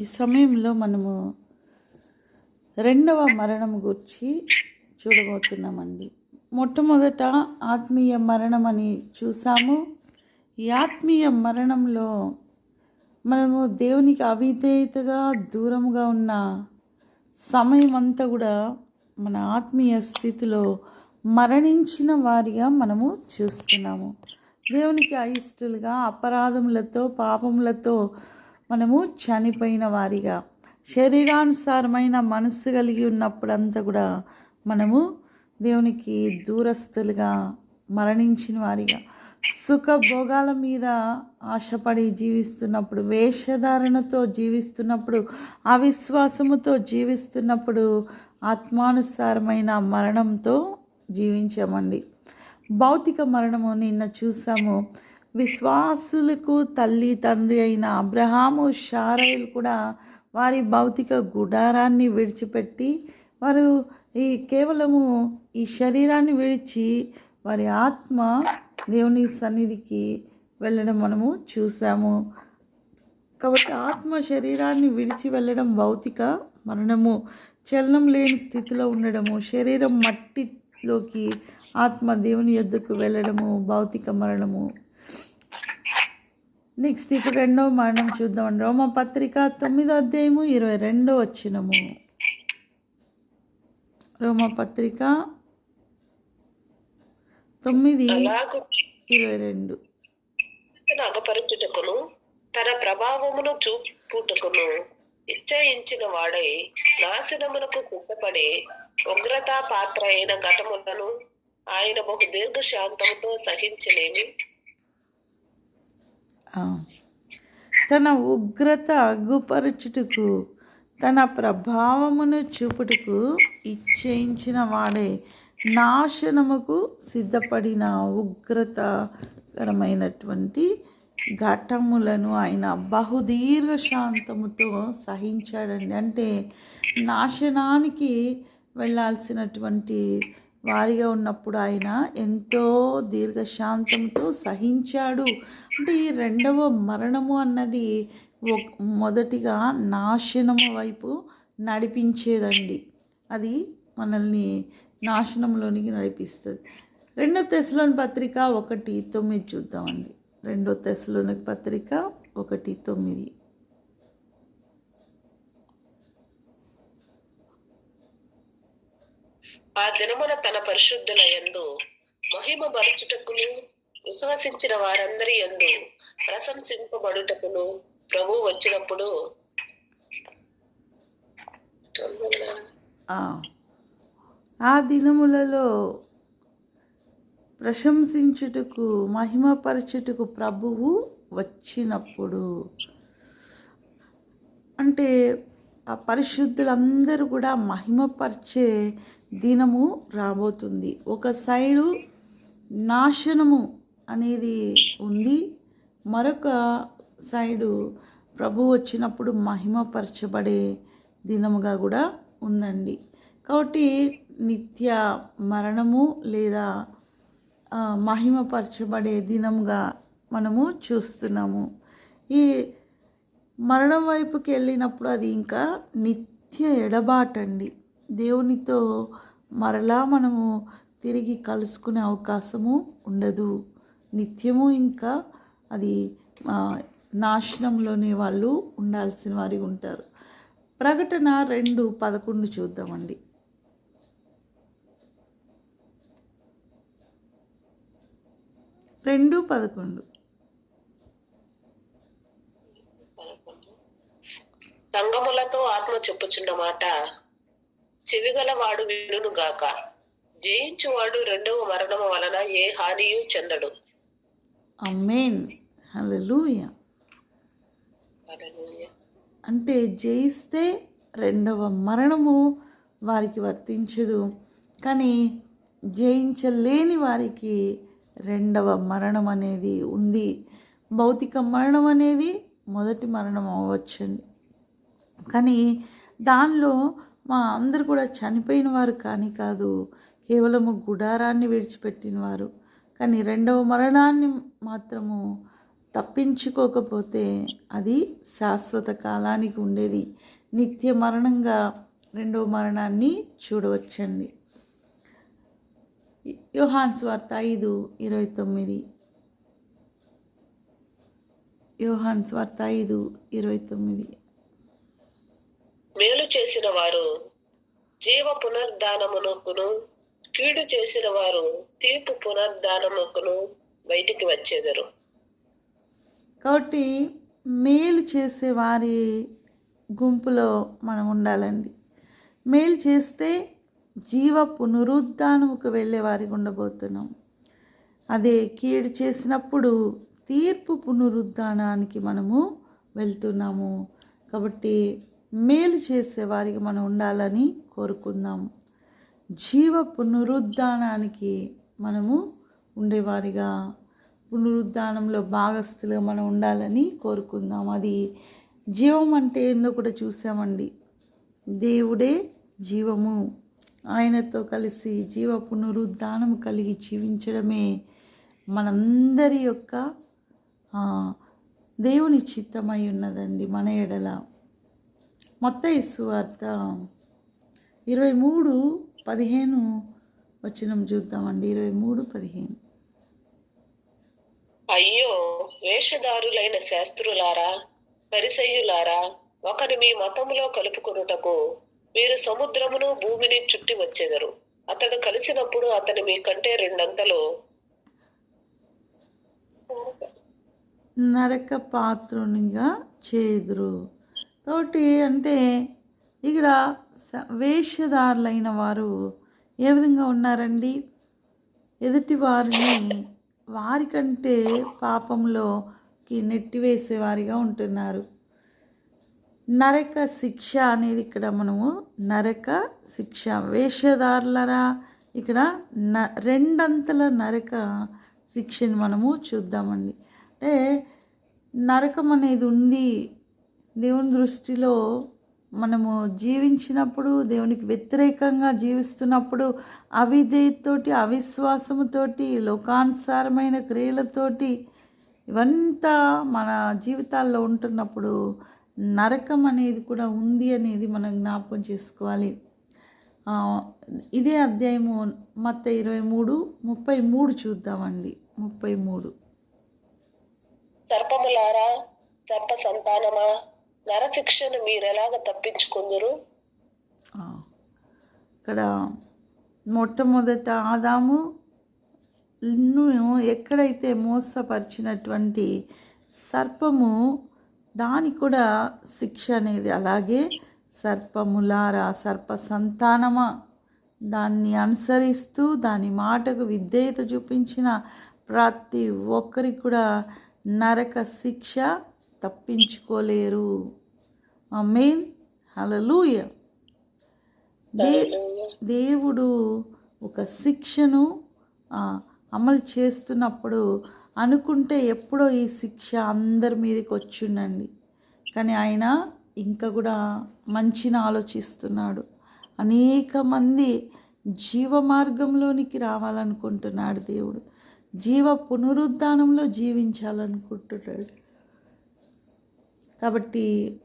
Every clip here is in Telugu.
ఈ సమయంలో మనము రెండవ మరణం గురించి చూడబోతున్నామండి. మొట్టమొదట ఆత్మీయ మరణం అని చూసాము. ఈ ఆత్మీయ మరణంలో మనము దేవునికి అవిధేయతగా దూరముగా ఉన్న సమయం అంతా కూడా మన ఆత్మీయ స్థితిలో మరణించిన వారిగా మనము చూస్తున్నాము. దేవునికి అయిష్టులుగా అపరాధములతో పాపములతో మనము చనిపోయిన వారిగా శరీరానుసారమైన మనస్సు కలిగి ఉన్నప్పుడంతా కూడా మనము దేవునికి దూరస్తులుగా మరణించిన వారిగా. సుఖ భోగాల మీద ఆశపడి జీవిస్తున్నప్పుడు వేషధారణతో జీవిస్తున్నప్పుడు అవిశ్వాసముతో జీవిస్తున్నప్పుడు ఆత్మానుసారమైన మరణంతో జీవించామండి. భౌతిక మరణము నిన్న చూసాము. విశ్వాసులకు తల్లి తండ్రి అయిన అబ్రహాము షారైలు కూడా వారి భౌతిక గుడారాన్ని విడిచిపెట్టి వారు ఈ కేవలము ఈ శరీరాన్ని విడిచి వారి ఆత్మ దేవుని సన్నిధికి వెళ్ళడం మనము చూసాము. కాబట్టి ఆత్మ శరీరాన్ని విడిచి వెళ్ళడం భౌతిక మరణము. చలనం లేని స్థితిలో ఉండడము శరీరం మట్టిలోకి ఆత్మ దేవుని యొద్దకు వెళ్ళడము భౌతిక మరణము. నెక్స్ట్ ఇప్పుడు రెండవ మరణం చూద్దాం రోమ పత్రిక తొమ్మిదో అధ్యాయము ఇరవై రెండో వచ్చినము రోమ పత్రిక తొమ్మిది ఇరవై రెండు. అగపరచుటకును తన ప్రభావమును చూపుటకును ఇచ్చయించిన వాడై నాశనమునకు సిద్ధపడి ఉగ్రతా పాత్ర అయిన ఘటములను ఆయన బహు దీర్ఘ శాంతముతో సహించలేమి. తన ఉగ్రత అగ్గుపరచుటకు తన ప్రభావమును చూపుటకు ఇచ్చేయించిన వాడే నాశనముకు సిద్ధపడిన ఉగ్రతకరమైనటువంటి ఘటములను ఆయన బహుదీర్ఘ శాంతముతో సహించాడండి. అంటే నాశనానికి వెళ్ళాల్సినటువంటి వారిగా ఉన్నప్పుడు ఆయన ఎంతో దీర్ఘశాంతంతో సహించాడు. అంటే ఈ రెండవ మరణము అన్నది ఒక- మొదటిగా నాశనము వైపు నడిపించేదండి. అది మనల్ని నాశనంలోనికి నడిపిస్తుంది. రెండో తెశలోని పత్రిక ఒకటి తొమ్మిది చూద్దామండి. రెండో తెశలోని పత్రిక ఒకటి తొమ్మిది. ఆ దినమున తన పరిశుద్ధుల యందు మహిమ పరచుటకును విశ్వసించిన వారందరి యందు ప్రశంసింపబడుటకును ప్రభు వచ్చినప్పుడు ఆ. ఆ దినములలో ప్రశంసించుటకు మహిమపరచుటకు ప్రభువు వచ్చినప్పుడు అంటే ఆ పరిశుద్ధులందరూ కూడా మహిమపరిచే దినము రాబోతుంది. ఒక సైడు నాశనము అనేది ఉంది. మరొక సైడు ప్రభు వచ్చినప్పుడు మహిమపరచబడే దినముగా కూడా ఉందండి. కాబట్టి నిత్య మరణము లేదా మహిమపరచబడే దినంగా మనము చూస్తున్నాము. ఈ మరణం వైపుకి వెళ్ళినప్పుడు అది ఇంకా నిత్య ఎడబాటండి. దేవునితో మరలా మనము తిరిగి కలుసుకునే అవకాశము ఉండదు. నిత్యము ఇంకా అది నాశనంలోనే వాళ్ళు ఉండాల్సిన వారి ఉంటారు. ప్రకటన రెండు పదకొండు చూద్దామండి. రెండు పదకొండు. సంగములతో ఆత్మ చెప్పుచున్న మాట చెవిగల వాడు వినును గాక జయించువాడు రెండవ మరణము వలన ఏ హానియు చెందడు. అమ్మేన్ అంటే జయిస్తే రెండవ మరణము వారికి వర్తించదు. కానీ జయించలేని వారికి రెండవ మరణం అనేది ఉంది. భౌతిక మరణం అనేది మొదటి మరణం అవ్వచ్చండి. కానీ దానిలో మా అందరు కూడా చనిపోయిన వారు కానీ కాదు కేవలము గుడారాన్ని విడిచిపెట్టిన వారు. కానీ రెండవ మరణాన్ని మాత్రము తప్పించుకోకపోతే అది శాశ్వత కాలానికి ఉండేది. నిత్య మరణంగా రెండవ మరణాన్ని చూడవచ్చండి. యోహాన్స్ వార్త ఐదు ఇరవై తొమ్మిది. యోహాన్స్ వార్త ఐదు ఇరవై తొమ్మిది. మేలు చేసిన వారు జీవ పునర్ధానమునకును కీడు చేసిన వారు తీర్పు పునర్ధానముకును బయటికి వచ్చేదరు. కాబట్టి మేలు చేసే వారి గుంపులో మనం ఉండాలండి. మేలు చేస్తే జీవ పునరుద్ధానముకు వెళ్ళే వారికి ఉండబోతున్నాం. అదే కీడు చేసినప్పుడు తీర్పు పునరుద్ధానానికి మనము వెళ్తున్నాము. కాబట్టి మేలు చేసే వారికి మనం ఉండాలని కోరుకుందాం. జీవ పునరుద్ధానానికి మనము ఉండేవారిగా. పునరుద్ధానంలో భాగస్థులుగా మనం ఉండాలని కోరుకుందాం. అది జీవం అంటే ఏందో కూడా చూసామండి. దేవుడే జీవము. ఆయనతో కలిసి జీవ పునరుద్ధానం కలిగి జీవించడమే మనందరి యొక్క దేవుని చిత్తమై ఉన్నదండి మన ఎడల. మొత్త వార్త ఇరవై మూడు పదిహేను వచనం చూద్దామండి. ఇరవై మూడు పదిహేను. అయ్యో వేషధారులైన శాస్త్రులారా పరిసయ్యులారా ఒకరి మీ మతములో కలుపుకొనుటకు మీరు సముద్రమును భూమిని చుట్టి వచ్చేదరు. అతడు కలిసినప్పుడు అతని మీ కంటే రెండంతలు నరక పాత్రునిగా చేదురు. కాబట్టి అంటే ఇక్కడ స- వేషధారులైన వారు ఏ విధంగా ఉన్నారండి? ఎదుటి వారిని వారికంటే పాపంలోకి నెట్టివేసేవారిగా ఉంటున్నారు. నరక శిక్ష అనేది ఇక్కడ మనము నరక శిక్ష వేషధారులరా? ఇక్కడ న రెండంతల నరక శిక్షని మనము చూద్దామండి. అంటే నరకం అనేది ఉంది దేవుని దృష్టిలో మనము జీవించినప్పుడు దేవునికి వ్యతిరేకంగా జీవిస్తున్నప్పుడు అవిధేయతోటి అవిశ్వాసముతోటి లోకానుసారమైన క్రియలతోటి ఇవంతా మన జీవితాల్లో ఉంటున్నప్పుడు నరకం అనేది కూడా ఉంది అనేది మనం జ్ఞాపకం చేసుకోవాలి. ఇదే అధ్యాయము మత్త ఇరవై మూడు ముప్పై మూడు చూద్దామండి. ముప్పై మూడు. సర్పములారా సర్ప సంతానమా? నరశిక్షను మీరెలాగ తప్పించుకుందరు? ఇక్కడ మొట్టమొదట ఆదాము ను ఎక్కడైతే మోసపరిచినటువంటి సర్పము దానికి కూడా శిక్ష అనేది అలాగే సర్పములారా సర్ప సంతానమా? దాన్ని అనుసరిస్తూ దాని మాటకు విధేయత చూపించిన ప్రతి ఒక్కరికి కూడా నరక శిక్ష తప్పించుకోలేరు. మెయిన్ హలలుయ దే దేవుడు ఒక శిక్షను అమలు చేస్తున్నప్పుడు అనుకుంటే ఎప్పుడో ఈ శిక్ష అందరి మీదకి వచ్చిండండి. కానీ ఆయన ఇంకా కూడా మంచిని ఆలోచిస్తున్నాడు. అనేక మంది జీవ మార్గంలోనికి రావాలనుకుంటున్నాడు దేవుడు. జీవ పునరుద్ధానంలో జీవించాలనుకుంటున్నాడు. కాబట్టి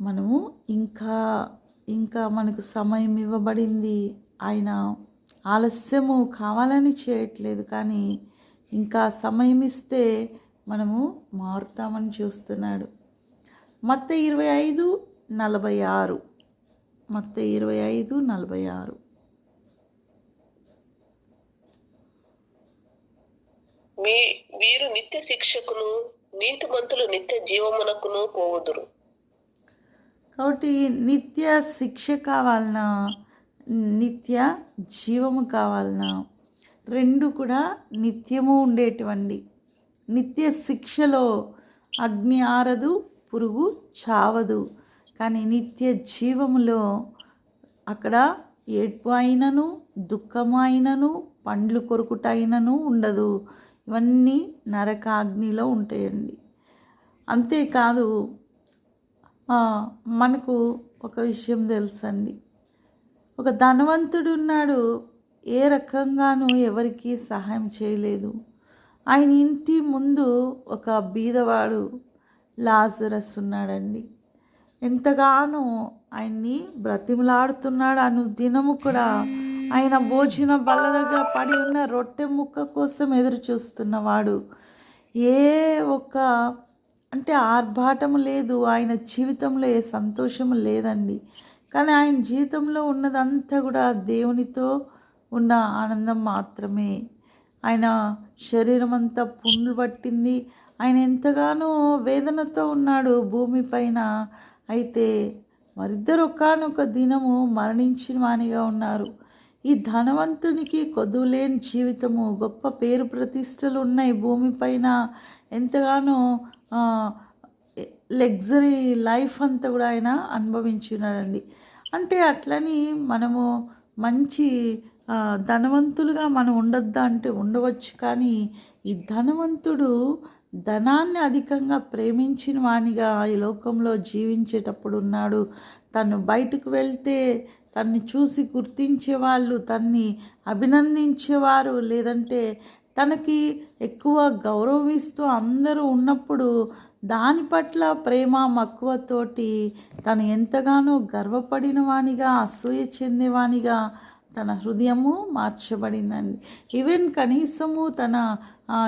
మనము ఇంకా ఇంకా మనకు సమయం ఇవ్వబడింది. ఆయన ఆలస్యము కావాలని చేయట్లేదు కానీ ఇంకా సమయం ఇస్తే మనము మారుతామని చూస్తున్నాడు. మత్త ఇరవై ఐదు నలభై ఆరు. మత్త ఇరవై ఐదు నలభై ఆరు. మీ వీరు నిత్య శిక్షకులు నీతిమంతులు నిత్య జీవమునకును పోవుదురు. కాబట్టి నిత్య శిక్ష కావాలన్నా నిత్య జీవము కావాలన్నా రెండు కూడా నిత్యము ఉండేటువంటి నిత్య శిక్షలో అగ్ని ఆరదు పురుగు చావదు. కానీ నిత్య జీవములో అక్కడ ఏడ్పు అయినను దుఃఖము అయినను పండ్లు కొరుకుట అయినను ఉండదు. ఇవన్నీ నరకాగ్నిలో ఉంటాయండి. అంతేకాదు మనకు ఒక విషయం తెలుసండి. ఒక ధనవంతుడు ఉన్నాడు ఏ రకంగానూ ఎవరికి సహాయం చేయలేదు. ఆయన ఇంటి ముందు ఒక బీదవాడు లాజరస్ ఉన్నాడండి. ఎంతగానో ఆయన్ని బ్రతిమలాడుతున్నాడు అను దినము కూడా ఆయన భోజన బల్ల దగ్గర పడి ఉన్న రొట్టె ముక్క కోసం ఎదురు చూస్తున్నవాడు ఏ ఒక్క అంటే ఆర్భాటము లేదు ఆయన జీవితంలో ఏ సంతోషము లేదండి. కానీ ఆయన జీవితంలో ఉన్నదంతా కూడా దేవునితో ఉన్న ఆనందం మాత్రమే. ఆయన శరీరం అంతా పుండ్లు పట్టింది. ఆయన ఎంతగానో వేదనతో ఉన్నాడు భూమిపైన అయితే మరిద్దరు ఒకనొక దినము మరణించిన వానిగా ఉన్నారు. ఈ ధనవంతునికి కొదువులేని జీవితము గొప్ప పేరు ప్రతిష్టలు ఉన్నాయి. భూమిపైన ఎంతగానో లగ్జరీ లైఫ్ అంతా కూడా ఆయన అనుభవించున్నాడండి. అంటే అట్లని మనము మంచి ధనవంతులుగా మనం ఉండొద్దా అంటే ఉండవచ్చు. కానీ ఈ ధనవంతుడు ధనాన్ని అధికంగా ప్రేమించిన వానిగా ఈ లోకంలో జీవించేటప్పుడు ఉన్నాడు. తను బయటకు వెళ్తే తన్ని చూసి గుర్తించే వాళ్ళు తన్ని అభినందించేవారు. లేదంటే తనకి ఎక్కువ గౌరవిస్తూ అందరూ ఉన్నప్పుడు దాని పట్ల ప్రేమ మక్కువతోటి తను ఎంతగానో గర్వపడిన వానిగా అసూయ చెందేవానిగా తన హృదయము మార్చబడిందండి. ఈవెన్ కనీసము తన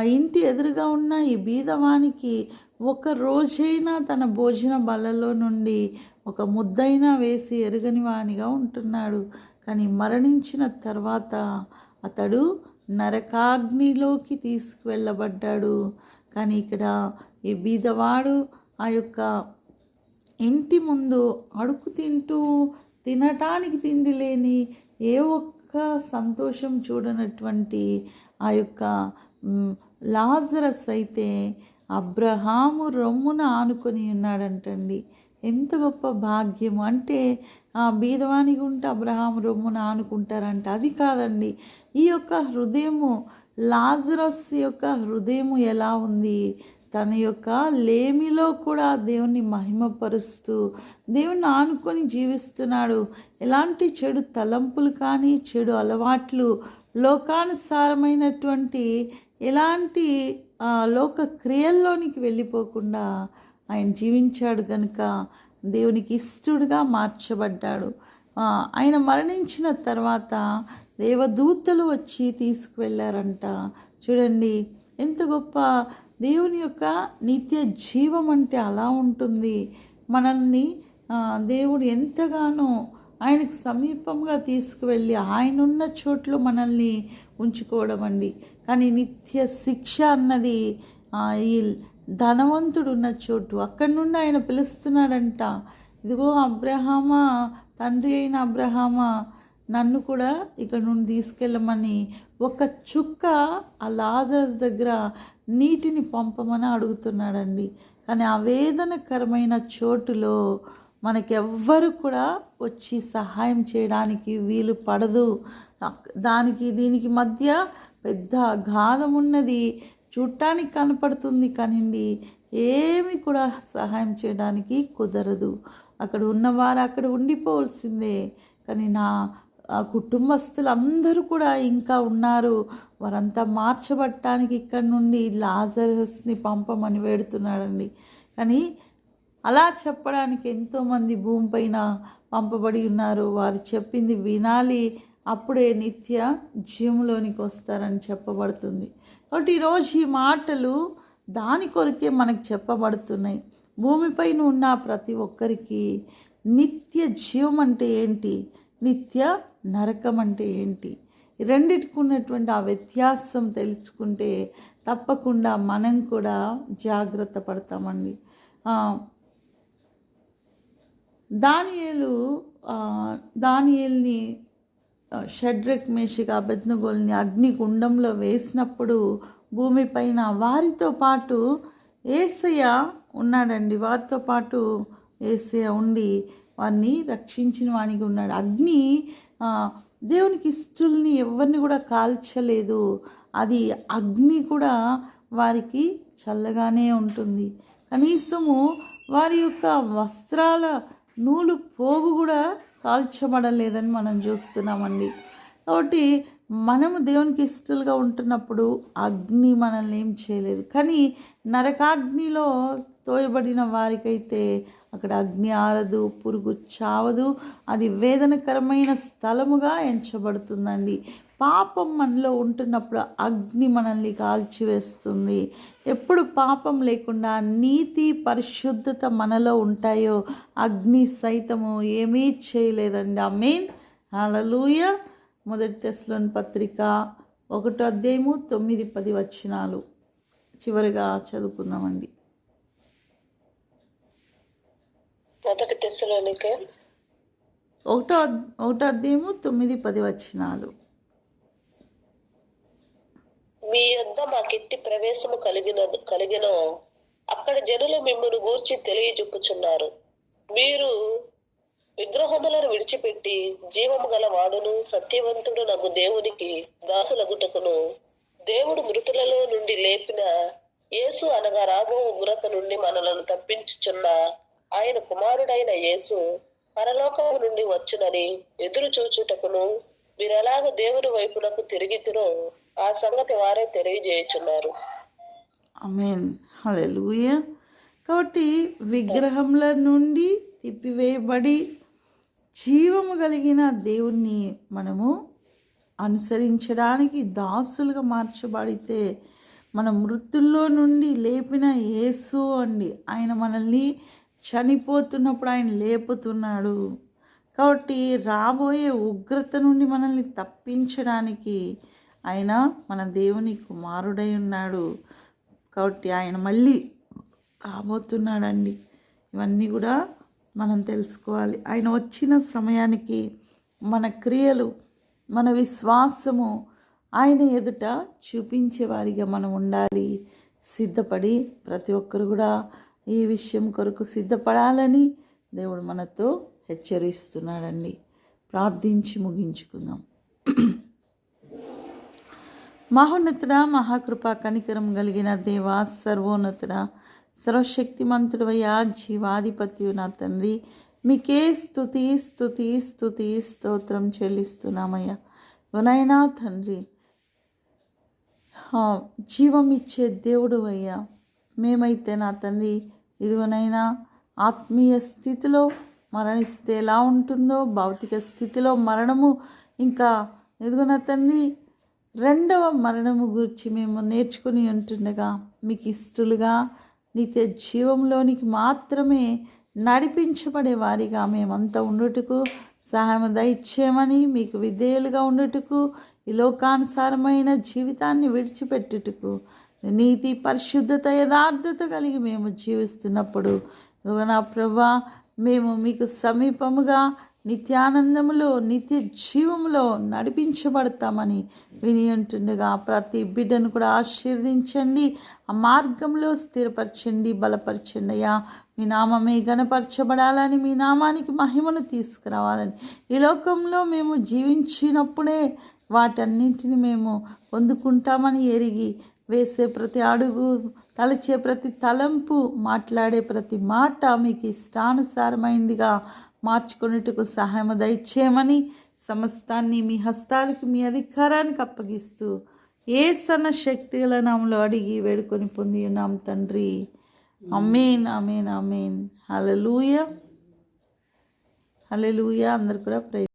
ఇంటి ఎదురుగా ఉన్న ఈ బీదవానికి ఒక రోజైనా తన భోజన బలలో నుండి ఒక ముద్దైనా వేసి ఎరుగని వానిగా ఉంటున్నాడు. కానీ మరణించిన తర్వాత అతడు నరకాగ్నిలోకి తీసుకువెళ్ళబడ్డాడు. కానీ ఇక్కడ ఈ బీదవాడు ఆ యొక్క ఇంటి ముందు అడుగు తింటూ తినటానికి తిండి లేని ఏ ఒక్క సంతోషం చూడనటువంటి ఆ యొక్క లాజరస్ అయితే అబ్రహాము రొమ్మున ఆనుకొని ఉన్నాడంటండి. ఎంత గొప్ప భాగ్యము. అంటే ఆ బీదవానికి ఉంటే అబ్రహాం రొమ్మున ఆనుకుంటారంట. అది కాదండి. ఈ యొక్క హృదయము లాజరస్ యొక్క హృదయము ఎలా ఉంది? తన యొక్క లేమిలో కూడా దేవుని మహిమపరుస్తూ దేవుని ఆనుకొని జీవిస్తున్నాడు. ఎలాంటి చెడు తలంపులు కానీ చెడు అలవాట్లు లోకానుసారమైనటువంటి ఎలాంటి లోక క్రియల్లోనికి వెళ్ళిపోకుండా ఆయన జీవించాడు గనుక దేవునికి ఇష్టడుగా మార్చబడ్డాడు. ఆయన మరణించిన తర్వాత దేవదూతలు వచ్చి తీసుకువెళ్ళారంట. చూడండి ఎంత గొప్ప దేవుని యొక్క నిత్య జీవం అంటే అలా ఉంటుంది. మనల్ని దేవుడు ఎంతగానో ఆయనకు సమీపంగా తీసుకువెళ్ళి ఆయన ఉన్న చోట్లో మనల్ని ఉంచుకోవడం అండి. కానీ నిత్య శిక్ష అన్నది ఈ ధనవంతుడు ఉన్న చోటు. అక్కడి నుండి ఆయన పిలుస్తున్నాడంట ఇదిగో అబ్రహామా తండ్రి అయిన అబ్రహామా నన్ను కూడా ఇక్కడ నుండి తీసుకెళ్ళమని ఒక చుక్క ఆ లాజరస్ దగ్గర నీటిని పంపమని అడుగుతున్నాడండి. కానీ ఆ వేదనకరమైన చోటులో మనకెవ్వరు కూడా వచ్చి సహాయం చేయడానికి వీలు పడదు. దానికి దీనికి మధ్య పెద్ద గాధం ఉన్నది. చూడటానికి కనపడుతుంది కానివ్వండి ఏమి కూడా సహాయం చేయడానికి కుదరదు. అక్కడ ఉన్నవారు అక్కడ ఉండిపోవలసిందే. కానీ నా ఆ కుటుంబస్తులు అందరూ కూడా ఇంకా ఉన్నారు. వారంతా మార్చబట్టడానికి ఇక్కడ నుండి లాజరస్ని పంపమని వేడుతున్నాడండి. కానీ అలా చెప్పడానికి ఎంతోమంది భూమిపైన పంపబడి ఉన్నారు. వారు చెప్పింది వినాలి. అప్పుడే నిత్య జీవంలోనికి వస్తారని చెప్పబడుతుంది. కాబట్టి ఈరోజు ఈ మాటలు దాని కొరకే మనకు చెప్పబడుతున్నాయి. భూమిపైన ఉన్న ప్రతి ఒక్కరికి నిత్య జీవం అంటే ఏంటి? నిత్య నరకం అంటే ఏంటి? రెండిటికి ఉన్నటువంటి ఆ వ్యత్యాసం తెలుసుకుంటే తప్పకుండా మనం కూడా జాగ్రత్త పడతామండి. దానియలు దానియల్ని షడ్రక్ మేషిక అబెద్నగోల్ని అగ్నిగుండంలో వేసినప్పుడు భూమిపైన వారితో పాటు ఏసయ్య ఉన్నాడండి. వారితో పాటు ఏసయ్య ఉండి వారిని రక్షించిన వానికి ఉన్నాడు. అగ్ని దేవునికి ఇష్టల్ని ఎవరిని కూడా కాల్చలేదు. అది అగ్ని కూడా వారికి చల్లగానే ఉంటుంది. కనీసము వారి యొక్క వస్త్రాల నూలు పోగు కూడా కాల్చబడలేదని మనం చూస్తున్నామండి. కాబట్టి మనము దేవునికి ఇష్టలుగా ఉంటున్నప్పుడు అగ్ని మనల్ని ఏం చేయలేదు. కానీ నరకాగ్నిలో తోయబడిన వారికైతే అక్కడ అగ్ని ఆరదు పురుగు చావదు. అది వేదనకరమైన స్థలముగా ఎంచబడుతుందండి. పాపం మనలో ఉంటున్నప్పుడు అగ్ని మనల్ని కాల్చివేస్తుంది. ఎప్పుడు పాపం లేకుండా నీతి పరిశుద్ధత మనలో ఉంటాయో అగ్ని సైతము ఏమీ చేయలేదండి. ఆ మెయిన్ హల్లెలూయ. మొదటి తెస్లోని పత్రిక ఒకటో అధ్యాయము తొమ్మిది పది వచనాలు. చివరిగా చదువుకుందామండి. ఒకటో ఒకటో అధ్యాయము తొమ్మిది పది వచనాలు. మీ యొద్ద మాకెట్టి ప్రవేశము కలిగిన కలిగిన అక్కడ జనులు మిమ్మల్ని గూర్చి తెలియజెప్పుచున్నారు. మీరు విగ్రహములను విడిచిపెట్టి జీవము గల వాడును సత్యవంతుడు నగు దేవునికి దాసులగుటకును దేవుడు మృతులలో నుండి లేపిన యేసు అనగా రాబో ఉగ్రత నుండి మనలను తప్పించుచున్న ఆయన కుమారుడైన యేసు పరలోకము నుండి వచ్చునని ఎదురు చూచుటకును మీరెలాగ దేవుని వైపునకు తిరిగితిరో ఆ సంగతి వారే తెలియజేయుచున్నారు. అమేన్ కాబట్టి విగ్రహముల నుండి తిప్పివేయబడి జీవము కలిగిన దేవుణ్ణి మనము అనుసరించడానికి దాసులుగా మార్చబడితే మన మృతుల్లో నుండి లేపిన యేసు అండి. ఆయన మనల్ని చనిపోతున్నప్పుడు ఆయన లేపుతున్నాడు. కాబట్టి రాబోయే ఉగ్రత నుండి మనల్ని తప్పించడానికి ఆయన మన దేవుని కుమారుడై ఉన్నాడు కాబట్టి ఆయన మళ్ళీ రాబోతున్నాడండి. ఇవన్నీ కూడా మనం తెలుసుకోవాలి. ఆయన వచ్చిన సమయానికి మన క్రియలు మన విశ్వాసము ఆయన ఎదుట చూపించే వారిగా మనం ఉండాలి. సిద్ధపడి ప్రతి ఒక్కరు కూడా ఈ విషయం కొరకు సిద్ధపడాలని దేవుడు మనతో హెచ్చరిస్తున్నాడండి. ప్రార్థించి ముగించుకుందాం. మహోన్నతుడ మహాకృపా కనికరం కలిగిన దేవ సర్వోన్నతుడ సర్వశక్తిమంతుడవయ్యా జీవాధిపత్యు నా తండ్రి. మీకే స్థుతి స్థుతి స్థుతి స్తోత్రం చెల్లిస్తున్నామయ్యా. వినయనా తండ్రి జీవం ఇచ్చే దేవుడు అయ్యా మేమైతే నా తండ్రి ఇదిగోనైనా ఆత్మీయ స్థితిలో మరణిస్తే ఎలా ఉంటుందో భౌతిక స్థితిలో మరణము ఇంకా ఇదిగో నా తండ్రి రెండవ మరణము గురించి మేము నేర్చుకుని ఉంటుండగా మీకు ఇష్టలుగా నిత్య జీవంలోనికి మాత్రమే నడిపించబడే వారిగా మేమంతా ఉండుటకు సహాయం దయచేయమని మీకు విధేయులుగా ఉండుటకు ఈ లోకానుసారమైన జీవితాన్ని విడిచిపెట్టుటకు నీతి పరిశుద్ధత యథార్థత కలిగి మేము జీవిస్తున్నప్పుడు. నా ప్రభా మేము మీకు సమీపముగా నిత్యానందములో నిత్య జీవములో నడిపించబడతామని విని ఉంటుండగా ప్రతి బిడ్డను కూడా ఆశీర్వదించండి. ఆ మార్గంలో స్థిరపరచండి బలపరచండి అయ్యా. మీ నామమే గణపరచబడాలని మీ నామానికి మహిమను తీసుకురావాలని. ఈ లోకంలో మేము జీవించినప్పుడే వాటన్నింటిని మేము పొందుకుంటామని ఎరిగి వేసే ప్రతి అడుగు తలచే ప్రతి తలంపు మాట్లాడే ప్రతి మాట మీకు ఇష్టానుసారమైందిగా మార్చుకున్నట్టుకు సహాయం దయచేయమని సమస్తాన్ని మీ హస్తాలకు మీ అధికారానికి అప్పగిస్తూ ఏ సన్న శక్తిగల నామలో అడిగి వేడుకొని పొంది ఉన్నాం తండ్రి. అమేన్ అమేన్ అమేన్ హలలుయ హలలుయ అందరు కూడా ప్రయత్నం